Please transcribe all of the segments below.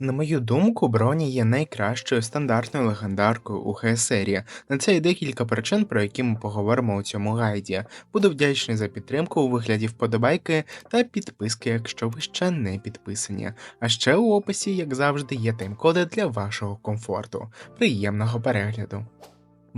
На мою думку, Броні є найкращою стандартною легендаркою у ХСРі. На це є декілька причин, про які ми поговоримо у цьому гайді. Буду вдячний за підтримку у вигляді вподобайки та підписки, якщо ви ще не підписані. А ще у описі, як завжди, є тайм-коди для вашого комфорту. Приємного перегляду!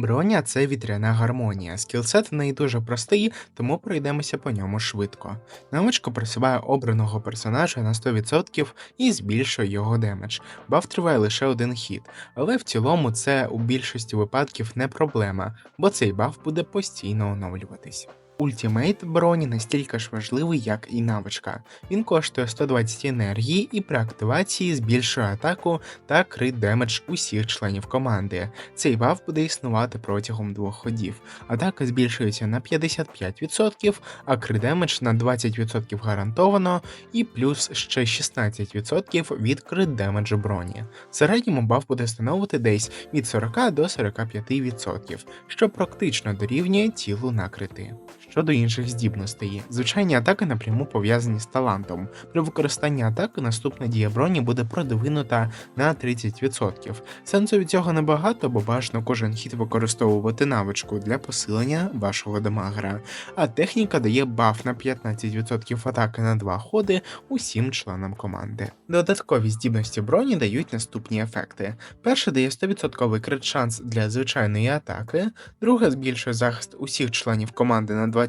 Броня це вітряна гармонія. Скілсет в неї дуже простий, тому пройдемося по ньому швидко. Навичка просуває обраного персонажа на 100% і збільшує його демедж. Баф триває лише один хід, але в цілому це у більшості випадків не проблема, бо цей баф буде постійно оновлюватись. Ультімейт броні настільки ж важливий, як і навичка. Він коштує 120 енергії і при активації збільшує атаку та крит демедж усіх членів команди. Цей баф буде існувати протягом двох ходів. Атака збільшується на 55%, а крит демедж на 20% гарантовано, і плюс ще 16% від крит демеджу броні. В середньому баф буде становити десь від 40 до 45%, що практично дорівнює тілу на крити. Щодо інших здібностей, звичайні атаки напряму пов'язані з талантом. При використанні атаки наступна дія броні буде продвинута на 30%. Сенсу від цього небагато, бо бажано кожен хід використовувати навичку для посилення вашого дамагера. А техніка дає баф на 15% атаки на 2 ходи усім членам команди. Додаткові здібності броні дають наступні ефекти. Перше дає 100% крит шанс для звичайної атаки, друге збільшує захист усіх членів команди на 20%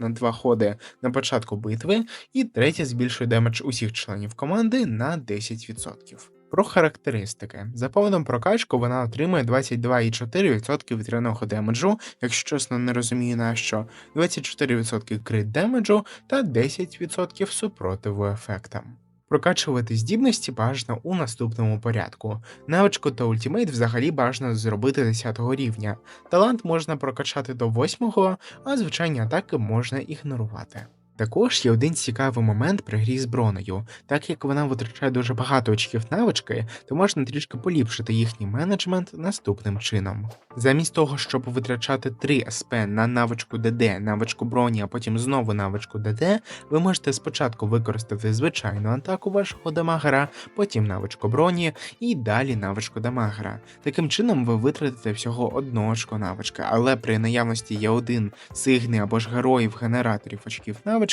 на 2 ходи на початку битви, і третє збільшує демедж усіх членів команди на 10%. Про характеристики. За повним прокачку вона отримує 22,4% вітряного демеджу, якщо чесно не розумію на що, 24% крит демеджу та 10% супротиву ефектам. Прокачувати здібності бажано у наступному порядку. Навичку та ультимейт взагалі бажано зробити 10 рівня. Талант можна прокачати до 8, а звичайні атаки можна ігнорувати. Також є один цікавий момент при грі з бронею, так як вона витрачає дуже багато очків навички, то можна трішки поліпшити їхній менеджмент наступним чином. Замість того, щоб витрачати 3 СП на навичку ДД, навичку броні, а потім знову навичку ДД, ви можете спочатку використати звичайну атаку вашого дамагера, потім навичку броні і далі навичку дамагера. Таким чином ви витратите всього одну очко навички, але при наявності є один сигни або ж героїв генераторів очків навички,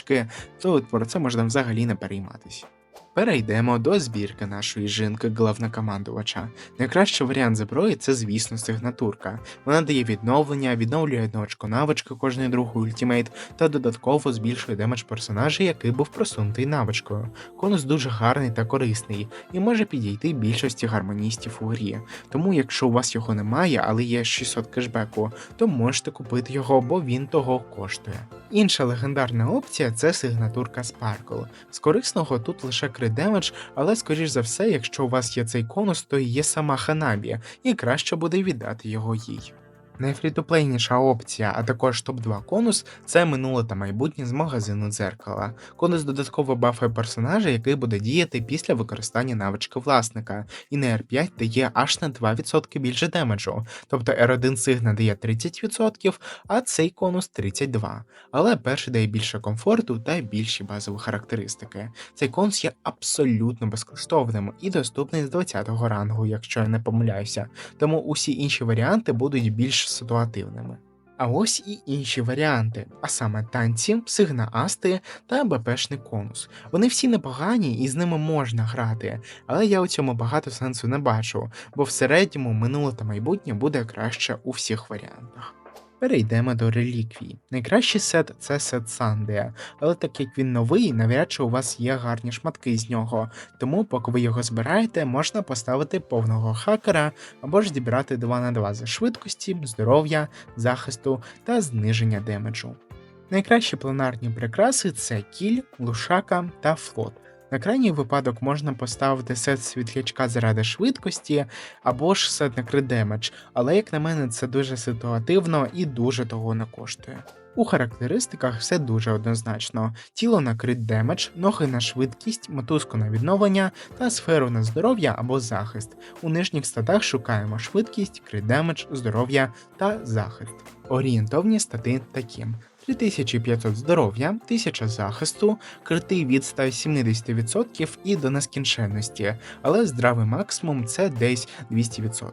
то от про це можна взагалі не перейматися. Перейдемо до збірки нашої жінки главнокомандувача. Найкращий варіант зброї це, звісно, сигнатурка. Вона дає відновлення, відновлює одну очко навички кожної другої ультимейт та додатково збільшує демедж персонажа, який був просунутий навичкою. Конус дуже гарний та корисний і може підійти більшості гармоністів у грі. Тому, якщо у вас його немає, але є 600 кешбеку, то можете купити його, бо він того коштує. Інша легендарна опція це сигнатурка Sparkle. З корисного тут лише крит демедж, але скоріш за все, якщо у вас є цей конус, то і є сама Ханабі, і краще буде віддати його їй. Найфрітоплейніша опція, а також топ-2 конус це минуле та майбутнє з магазину дзеркала. Конус додатково бафає персонажа, який буде діяти після використання навички власника, і на R5 дає аж на 2% більше демеджу, тобто R1 сигна дає 30%, а цей конус 32%. Але перший дає більше комфорту та більші базові характеристики. Цей конус є абсолютно безкоштовним і доступний з 20-го рангу, якщо я не помиляюся, тому усі інші варіанти будуть більш ситуативними. А ось і інші варіанти, а саме танці, сигна Асти та БПшний конус. Вони всі непогані і з ними можна грати, але я у цьому багато сенсу не бачу, бо в середньому минуле та майбутнє буде краще у всіх варіантах. Перейдемо до реліквій. Найкращий сет це сет Сандея, але так як він новий, навряд чи у вас є гарні шматки з нього, тому поки ви його збираєте, можна поставити повного хакера або ж зібрати 2 на 2 за швидкості, здоров'я, захисту та зниження демеджу. Найкращі планарні прикраси це кіль, лушака та флот. На крайній випадок можна поставити сет світлячка заради швидкості або ж сет на демедж, але як на мене це дуже ситуативно і дуже того не коштує. У характеристиках все дуже однозначно: тіло на крит демедж, ноги на швидкість, мотузку на відновлення та сферу на здоров'я або захист. У нижніх статах шукаємо швидкість, крит демедж, здоров'я та захист. Орієнтовні стати такі: 3500 здоров'я, 1000 захисту, крити від 170% і до нескінченності, але здравий максимум це десь 200%.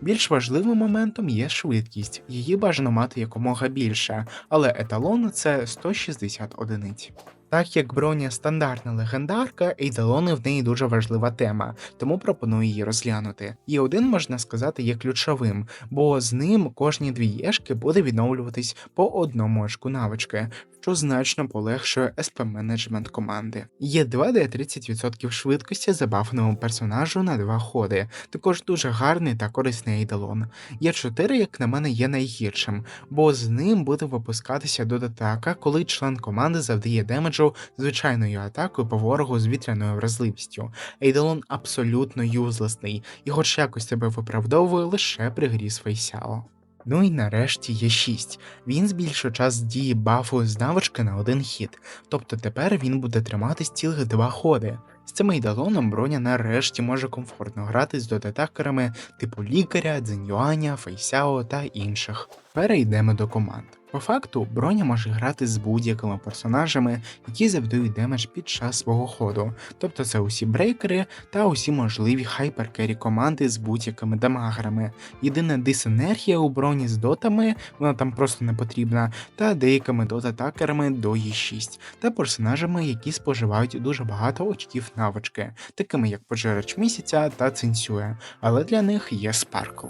Більш важливим моментом є швидкість, її бажано мати якомога більше, але еталон це 160 одиниць. Так як броня стандартна легендарка, ейдалони в неї дуже важлива тема, тому пропоную її розглянути. І один можна сказати є ключовим, бо з ним кожні дві єшки буде відновлюватись по одному очку навички, що значно полегшує СП менеджмент команди. Є 2D 30% швидкості забафаному персонажу на два ходи, також дуже гарний та корисний ейдалон. Є 4, як на мене, є найгіршим, бо з ним буде випускатися додатака, коли член команди завдає демеджу звичайною атакою по ворогу з вітряною вразливістю. Ейдалон абсолютно юзлесний і хоч якось себе виправдовує лише при грі з фейсяо. Ну і нарешті є 6. Він збільшує час дії бафу з навички на один хід, тобто тепер він буде триматись цілих два ходи. З цим ейдалоном броня нарешті може комфортно грати з додатакерами типу лікаря, дзенюаня, фейсяо та інших. Перейдемо до команд. По факту, броня може грати з будь-якими персонажами, які завдають демедж під час свого ходу, тобто це усі брейкери та усі можливі хайперкері команди з будь-якими дамагерами. Єдина дисенергія у броні з дотами, вона там просто не потрібна, та деякими дотатакерами до Е6, та персонажами, які споживають дуже багато очків навички, такими як пожирач місяця та цинсює, але для них є спаркл.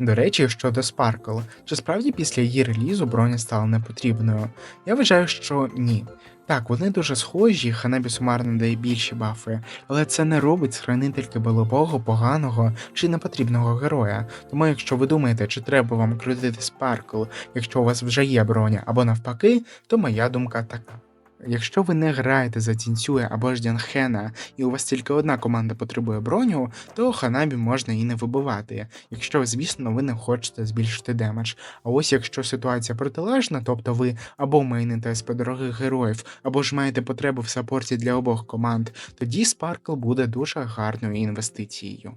До речі, щодо Sparkle, чи справді після її релізу броня стала непотрібною? Я вважаю, що ні. Так, вони дуже схожі, Ханебі сумарно дає більші бафи, але це не робить з хранительки болобого, поганого чи непотрібного героя. Тому якщо ви думаєте, чи треба вам крутити Sparkle, якщо у вас вже є броня, або навпаки, то моя думка така. Якщо ви не граєте за Тінцює або ж Дянхена, і у вас тільки одна команда потребує броню, то Ханабі можна і не вибивати, якщо, звісно, ви не хочете збільшити демедж. А ось якщо ситуація протилежна, тобто ви або мейните СП дорогих героїв, або ж маєте потребу в сапорті для обох команд, тоді Sparkle буде дуже гарною інвестицією.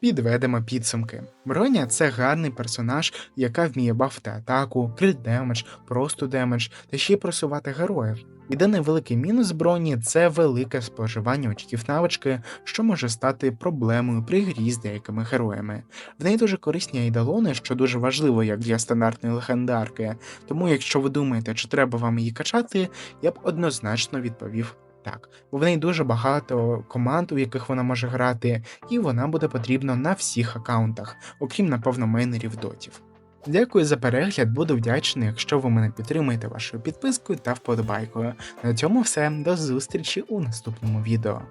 Підведемо підсумки. Броня це гарний персонаж, яка вміє бафти атаку, крит демедж, просто демедж та ще й просувати героїв. Єдиний великий мінус броні це велике споживання очків навички, що може стати проблемою при грі з деякими героями. В неї дуже корисні айдалони, що дуже важливо як для стандартної легендарки. Тому, якщо ви думаєте, чи треба вам її качати, я б однозначно відповів. Так, бо в неї дуже багато команд, у яких вона може грати, і вона буде потрібна на всіх аккаунтах, окрім, напевно, мейнерів дотів. Дякую за перегляд, буду вдячний, якщо ви мене підтримаєте вашою підпискою та вподобайкою. На цьому все, до зустрічі у наступному відео.